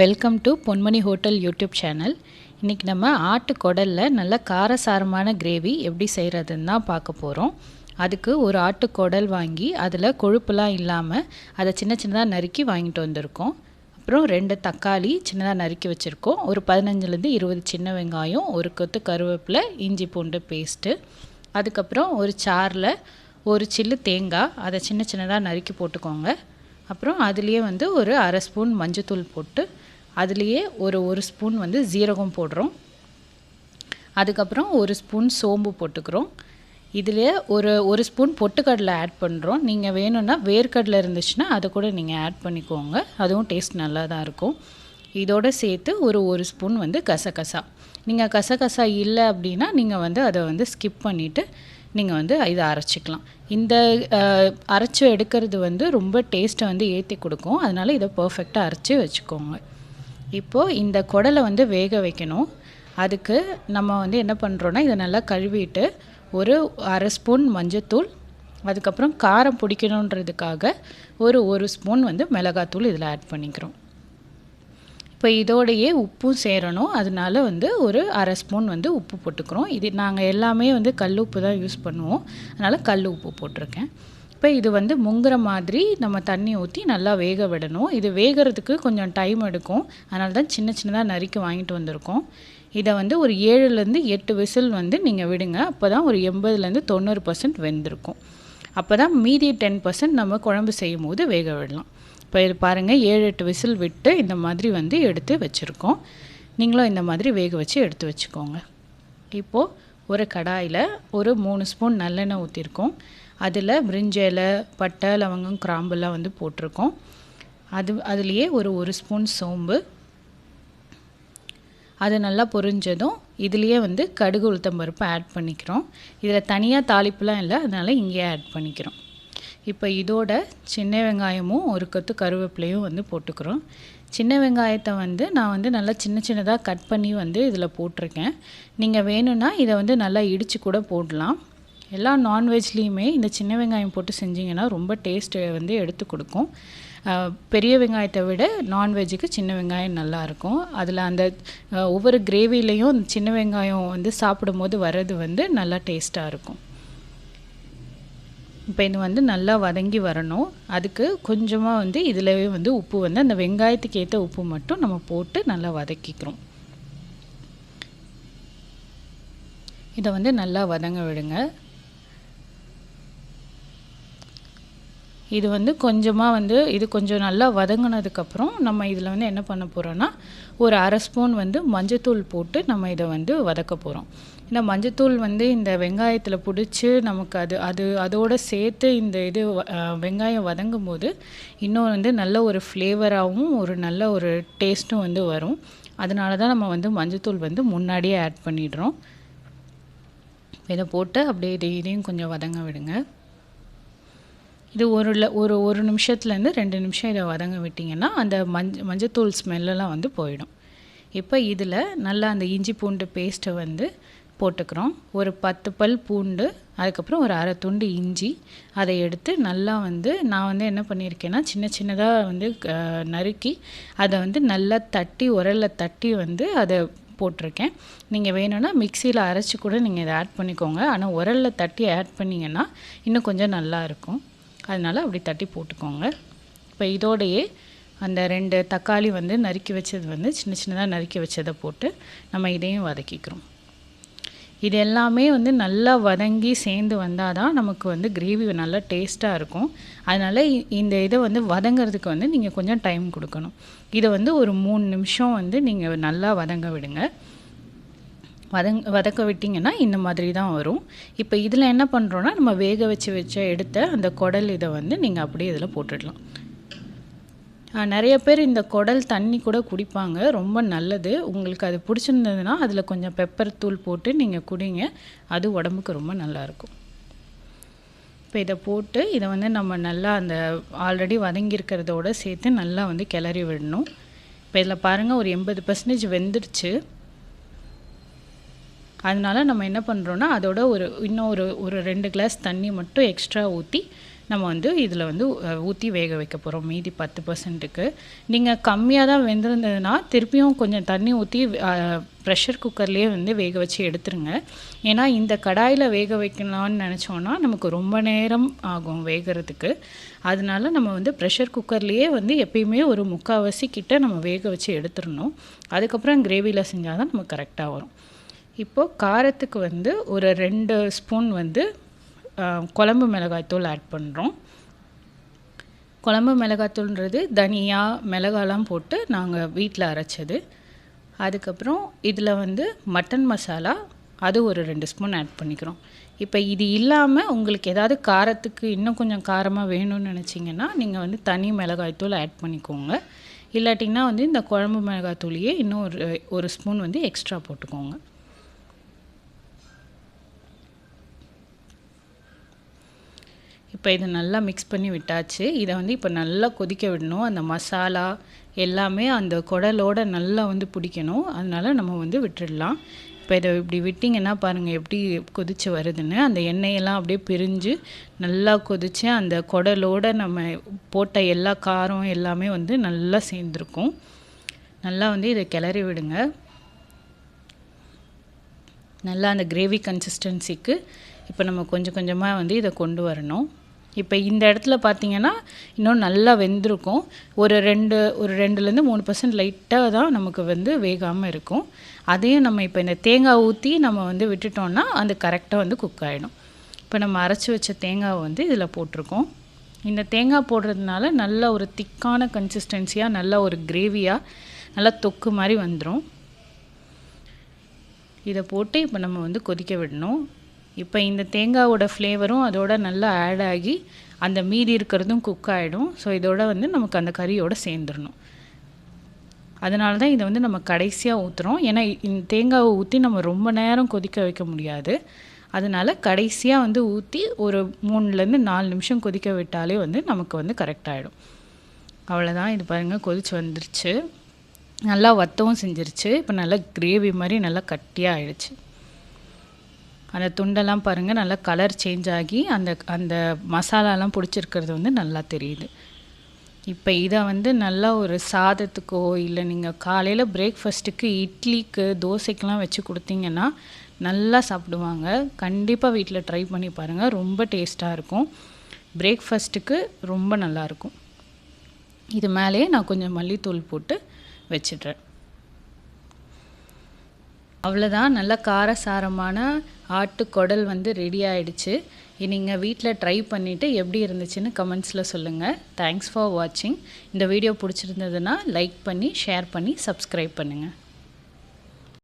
Welcome to Ponmani hotel YouTube channel இன்றைக்கி நம்ம ஆட்டு குடலில் நல்ல காரசாரமான கிரேவி எப்படி செய்கிறதுன்னு தான் பார்க்க போகிறோம் அதுக்கு ஒரு ஆட்டு குடல் வாங்கி அதில் கொழுப்புலாம் இல்லாமல் அதை சின்ன சின்னதாக நறுக்கி வாங்கிட்டு வந்திருக்கோம். அப்புறம் ரெண்டு தக்காளி சின்னதாக நறுக்கி வச்சுருக்கோம். ஒரு பதினஞ்சுலேருந்து இருபது சின்ன வெங்காயம் ஒரு கொத்து கருவேப்பிலை இஞ்சி பூண்டு பேஸ்ட்டு அதுக்கப்புறம் ஒரு சாரில் ஒரு சில்லு தேங்காய் அதை சின்ன சின்னதாக நறுக்கி போட்டுக்கோங்க. அப்புறம் அதுலேயே வந்து ஒரு அரை ஸ்பூன் மஞ்சத்தூள் போட்டு அதுலேயே ஒரு ஒரு ஸ்பூன் வந்து ஜீரகம் போடுறோம். அதுக்கப்புறம் ஒரு ஸ்பூன் சோம்பு போட்டுக்கிறோம். இதுலேயே ஒரு ஒரு ஸ்பூன் பொட்டுக்கடலை ஆட் பண்ணுறோம் நீங்கள் வேணும்னா வேர்க்கடலை இருந்துச்சுன்னா அதை கூட நீங்கள் ஆட் பண்ணிக்கோங்க. அதுவும் டேஸ்ட் நல்லா தான் இருக்கும். இதோடு சேர்த்து ஒரு ஒரு ஸ்பூன் வந்து கசகசா. நீங்கள் கசகசா இல்லை அப்படின்னா நீங்கள் வந்து அதை வந்து ஸ்கிப் பண்ணிவிட்டு நீங்கள் வந்து இதை அரைச்சிக்கலாம். இந்த அரைச்சி எடுக்கிறது வந்து ரொம்ப டேஸ்ட்டை வந்து ஏற்றி கொடுக்கும். அதனால் இதை பர்ஃபெக்டாக அரைச்சி வச்சுக்கோங்க. இப்போது இந்த குடலை வந்து வேக வைக்கணும். அதுக்கு நம்ம வந்து என்ன பண்ணுறோன்னா இதை நல்லா கழுவிட்டு ஒரு அரை ஸ்பூன் மஞ்சத்தூள் அதுக்கப்புறம் காரம் பிடிக்கணுன்றதுக்காக ஒரு ஒரு ஸ்பூன் வந்து மிளகாத்தூள் இதில் ஆட் பண்ணிக்கிறோம். இப்போ இதோடையே உப்பும் சேரணும். அதனால வந்து ஒரு அரை ஸ்பூன் வந்து உப்பு போட்டுக்கிறோம். இது நாங்கள் எல்லாமே வந்து கல் உப்பு தான் யூஸ் பண்ணுவோம். அதனால் கல் உப்பு போட்டிருக்கேன். இப்போ இது வந்து முங்குற மாதிரி நம்ம தண்ணி ஊற்றி நல்லா வேக விடணும். இது வேகிறதுக்கு கொஞ்சம் டைம் எடுக்கும். அதனால தான் சின்ன சின்னதாக நறுக்கி வாங்கிட்டு வந்திருக்கோம். இதை வந்து ஒரு ஏழுலேருந்து எட்டு விசில் வந்து நீங்கள் விடுங்க. அப்போ தான் ஒரு எண்பதுலேருந்து தொண்ணூறு பர்சன்ட் வெந்திருக்கும். அப்போ தான் மீதி டென் பர்சன்ட் நம்ம குழம்பு செய்யும் போது வேக விடலாம். இப்போ இது பாருங்கள் ஏழு எட்டு விசில் விட்டு இந்த மாதிரி வந்து எடுத்து வச்சுருக்கோம். நீங்களும் இந்த மாதிரி வேக வச்சு எடுத்து வச்சுக்கோங்க. இப்போது ஒரு கடாயில் ஒரு மூணு ஸ்பூன் நல்லெண்ணெய் ஊற்றிருக்கோம் அதில் பிரிஞ்சலை பட்டை லவங்கம் கிராம்புலாம் வந்து போட்டிருக்கோம். அது அதுலேயே ஒரு ஒரு ஸ்பூன் சோம்பு. அது நல்லா பொரிஞ்சதும் இதுலேயே வந்து கடுகு உளுத்தம்பருப்பு ஆட் பண்ணிக்கிறோம். இதில் தனியாக தாளிப்புலாம் இல்லை அதனால் இங்கேயே ஆட் பண்ணிக்கிறோம். இப்போ இதோட சின்ன வெங்காயமும் ஒரு கொத்து கருவேப்பிலையும் வந்து போட்டுக்கிறோம். சின்ன வெங்காயத்தை வந்து நான் வந்து நல்லா சின்ன சின்னதாக கட் பண்ணி வந்து இதில் போட்டிருக்கேன். நீங்கள் வேணும்னா இதை வந்து நல்லா இடித்து கூட போடலாம். எல்லா நான்வெஜ்லேயுமே இந்த சின்ன வெங்காயம் போட்டு செஞ்சிங்கன்னா ரொம்ப டேஸ்ட்டு வந்து எடுத்து கொடுக்கும். பெரிய வெங்காயத்தை விட நான்வெஜ்ஜுக்கு சின்ன வெங்காயம் நல்லாயிருக்கும் அதில் அந்த ஒவ்வொரு கிரேவிலையும் சின்ன வெங்காயம் வந்து சாப்பிடும்போது வர்றது வந்து நல்லா டேஸ்ட்டாக இருக்கும். இப்போ இது வந்து நல்லா வதங்கி வரணும். அதுக்கு கொஞ்சமாக வந்து இதிலவே வந்து உப்பு வந்து அந்த வெங்காயத்துக்கு ஏற்ற உப்பு மட்டும் நம்ம போட்டு நல்லா வதக்கிக்கிறோம். இதை வந்து நல்லா வதங்க விடுங்க. இது வந்து கொஞ்சமாக வந்து இது கொஞ்சம் நல்லா வதங்கினதுக்கப்புறம் நம்ம இதில் வந்து என்ன பண்ண போகிறோன்னா ஒரு அரை ஸ்பூன் வந்து மஞ்சத்தூள் போட்டு நம்ம இதை வந்து வதக்க போகிறோம் இந்த மஞ்சத்தூள் வந்து இந்த வெங்காயத்தில் பிடிச்சி நமக்கு அது அது அதோடு சேர்த்து இந்த இது வெங்காயம் வதங்கும் போது இன்னும் வந்து நல்ல ஒரு ஃப்ளேவராகவும் ஒரு நல்ல ஒரு டேஸ்ட்டும் வந்து வரும். அதனால தான் நம்ம வந்து மஞ்சத்தூள் வந்து முன்னாடியே ஆட் பண்ணிடுறோம். இதை போட்டு அப்படியே இதையும் கொஞ்சம் வதங்க விடுங்க. இது ஒரு ஒரு ஒரு நிமிஷத்துலேருந்து ரெண்டு நிமிஷம் இதை வதங்க விட்டிங்கன்னா அந்த மஞ்ச மஞ்சத்தூள் ஸ்மெல்லெல்லாம் வந்து போயிடும். இப்போ இதில் நல்லா அந்த இஞ்சி பூண்டு பேஸ்ட்டை வந்து போட்டுக்கிறோம். ஒரு பத்து பல் பூண்டு அதுக்கப்புறம் ஒரு அரை துண்டு இஞ்சி அதை எடுத்து நல்லா வந்து நான் வந்து என்ன பண்ணியிருக்கேன்னா சின்ன சின்னதாக வந்து நறுக்கி அதை வந்து நல்லா தட்டி உரலில் தட்டி வந்து அதை போட்டிருக்கேன். நீங்கள் வேணும்னா மிக்சியில் அரைச்சி கூட நீங்கள் இதை ஆட் பண்ணிக்கோங்க. ஆனால் உரலில் தட்டி ஆட் பண்ணிங்கன்னா இன்னும் கொஞ்சம் நல்லாயிருக்கும் அதனால் அப்படி தட்டி போட்டுக்கோங்க. இப்போ இதோடையே அந்த ரெண்டு தக்காளி வந்து நறுக்கி வச்சது வந்து சின்ன சின்னதாக நறுக்கி வச்சதை போட்டு நம்ம இதையும் வதக்கிக்கிறோம். இது எல்லாமே வந்து நல்லா வதங்கி சேர்ந்து வந்தால் தான் நமக்கு வந்து கிரேவி நல்லா டேஸ்ட்டாக இருக்கும். அதனால் இந்த இதை வந்து வதங்கிறதுக்கு வந்து நீங்கள் கொஞ்சம் டைம் கொடுக்கணும். இதை வந்து ஒரு மூணு நிமிஷம் வந்து நீங்கள் நல்லா வதங்க விடுங்க. வதங் வதக்க விட்டிங்கன்னா இந்த மாதிரி தான் வரும். இப்போ இதில் என்ன பண்ணுறோன்னா நம்ம வேக வச்சு வச்ச எடுத்த அந்த குடல் இதை வந்து நீங்கள் அப்படியே இதில் போட்டுடலாம். நிறைய பேர் இந்த குடல் தண்ணி கூட குடிப்பாங்க. ரொம்ப நல்லது. உங்களுக்கு அது பிடிச்சிருந்ததுன்னா அதில் கொஞ்சம் பெப்பர் தூள் போட்டு நீங்கள் குடிங்க. அது உடம்புக்கு ரொம்ப நல்லாயிருக்கும் இப்போ இதை போட்டு இதை வந்து நம்ம நல்லா அந்த ஆல்ரெடி வதங்கியிருக்கிறதோட சேர்த்து நல்லா வந்து கிளறி விடணும். இப்போ இதில் பாருங்கள் ஒரு எண்பது பர்சன்டேஜ் வெந்துருச்சு அதனால நம்ம என்ன பண்ணுறோன்னா அதோட ஒரு இன்னும் ஒரு ஒரு ரெண்டு கிளாஸ் தண்ணி மட்டும் எக்ஸ்ட்ரா ஊற்றி நம்ம வந்து இதில் வந்து ஊற்றி வேக வைக்க போகிறோம் மீதி பத்து பர்சன்ட்டுக்கு நீங்கள் கம்மியாக தான் வெந்திருந்ததுன்னா திருப்பியும் கொஞ்சம் தண்ணி ஊற்றி ப்ரெஷர் குக்கர்லேயே வந்து வேக வச்சு எடுத்துருங்க. ஏன்னா இந்த கடாயில் வேக வைக்கலாம்னு நினச்சோன்னா நமக்கு ரொம்ப நேரம் ஆகும் வேகிறதுக்கு. அதனால நம்ம வந்து ப்ரெஷர் குக்கர்லேயே வந்து எப்பயுமே ஒரு முக்கால்வாசி கிட்ட நம்ம வேக வச்சு எடுத்துடணும். அதுக்கப்புறம் கிரேவியில் செஞ்சால் தான் நமக்கு கரெக்டாக வரும். இப்போது காரத்துக்கு வந்து ஒரு ரெண்டு ஸ்பூன் வந்து குழம்பு மிளகாய்த்தூள் ஆட் பண்ணுறோம் குழம்பு மிளகாத்தூள்ன்றது தனியா மிளகாலாம் போட்டு நாங்கள் வீட்டில் அரைச்சது. அதுக்கப்புறம் இதில் வந்து மட்டன் மசாலா அது ஒரு ரெண்டு ஸ்பூன் ஆட் பண்ணிக்கிறோம். இப்போ இது இல்லாமல் உங்களுக்கு ஏதாவது காரத்துக்கு இன்னும் கொஞ்சம் காரமாக வேணும்னு நினச்சிங்கன்னா நீங்கள் வந்து தனி மிளகாய்த்தூள் ஆட் பண்ணிக்கோங்க. இல்லாட்டிங்கன்னா வந்து இந்த குழம்பு மிளகாத்தூளையே இன்னும் ஒரு ஒரு ஸ்பூன் வந்து எக்ஸ்ட்ரா போட்டுக்கோங்க. இப்போ இதை நல்லா மிக்ஸ் பண்ணி விட்டாச்சு. இதை வந்து இப்போ நல்லா கொதிக்க விடணும். அந்த மசாலா எல்லாமே அந்த குடலோட நல்லா வந்து பிடிக்கணும். அதனால நம்ம வந்து விட்டுடலாம். இப்போ இதை இப்படி விட்டிங்கன்னா பாருங்கள் எப்படி கொதித்து வருதுன்னு. அந்த எண்ணெயெல்லாம் அப்படியே பிரிஞ்சு நல்லா கொதித்து அந்த குடலோட நம்ம போட்ட எல்லா காரம் எல்லாமே வந்து நல்லா சேர்ந்துருக்கும். நல்லா வந்து இதை கிளறி விடுங்க. நல்லா அந்த கிரேவி கன்சிஸ்டன்சிக்கு இப்போ நம்ம கொஞ்சம் கொஞ்சமாக வந்து இதை கொண்டு வரணும். இப்போ இந்த இடத்துல பார்த்தீங்கன்னா இன்னும் நல்லா வெந்திருக்கும். ஒரு ரெண்டு ஒரு ரெண்டுலேருந்து மூணு பர்சன்ட் லைட்டாக தான் நமக்கு வந்து வேகாமல் இருக்கும். அதையும் நம்ம இப்போ இந்த தேங்காய் ஊற்றி நம்ம வந்து விட்டுட்டோம்னா அது கரெக்டாக வந்து குக் ஆகிடும் இப்போ நம்ம அரைச்சி வச்ச தேங்காவை வந்து இதில் போட்டிருக்கோம். இந்த தேங்காய் போடுறதுனால நல்ல ஒரு திக்கான கன்சிஸ்டன்சியாக நல்ல ஒரு கிரேவியாக நல்லா தொக்கு மாதிரி வந்துடும் இதை போட்டு இப்போ நம்ம வந்து கொதிக்க விடணும். இப்போ இந்த தேங்காவோட ஃப்ளேவரும் அதோட நல்லா ஆட் ஆகி அந்த மீதி இருக்கிறதும் குக் ஆகிடும் ஸோ இதோட வந்து நமக்கு அந்த கறியோடு சேர்ந்துடணும் அதனால தான் இதை வந்து நம்ம கடைசியாக ஊற்றுறோம் ஏன்னா இந்த தேங்காவை ஊற்றி நம்ம ரொம்ப நேரம் கொதிக்க வைக்க முடியாது. அதனால் கடைசியாக வந்து ஊற்றி ஒரு மூணுலேருந்து நாலு நிமிஷம் கொதிக்க விட்டாலே வந்து நமக்கு வந்து கரெக்டாகிடும் அவ்வளோதான் இது பாருங்கள் கொதிச்சு வந்துருச்சு. நல்லா வத்தவும் செஞ்சிருச்சு. இப்போ நல்லா கிரேவி மாதிரி நல்லா கட்டியாக ஆயிடுச்சு. அந்த துண்டெல்லாம் பாருங்கள் நல்லா கலர் சேஞ்ச் ஆகி அந்த அந்த மசாலாலாம் பிடிச்சிருக்கிறது வந்து நல்லா தெரியுது. இப்போ இதை வந்து நல்லா ஒரு சாதத்துக்கோ இல்லை நீங்கள் காலையில் பிரேக்ஃபாஸ்ட்டுக்கு இட்லிக்கு தோசைக்கெலாம் வச்சு கொடுத்தீங்கன்னா நல்லா சாப்பிடுவாங்க. கண்டிப்பாக வீட்டில் ட்ரை பண்ணி பாருங்கள் ரொம்ப டேஸ்ட்டாக இருக்கும். பிரேக்ஃபாஸ்ட்டுக்கு ரொம்ப நல்லாயிருக்கும் இது மேலேயே நான் கொஞ்சம் மல்லித்தூள் போட்டு வச்சிடுறேன். அவ்வளோதான் நல்ல காரசாரமான ஆட்டுக்குடல் வந்து ரெடி ஆயிடுச்சு. நீங்கள் வீட்டில் ட்ரை பண்ணிவிட்டு எப்படி இருந்துச்சுன்னு கமெண்ட்ஸில் சொல்லுங்கள் தேங்க்ஸ் ஃபார் வாட்சிங் இந்த வீடியோ பிடிச்சிருந்ததுன்னா லைக் பண்ணி ஷேர் பண்ணி சப்ஸ்கிரைப் பண்ணுங்கள்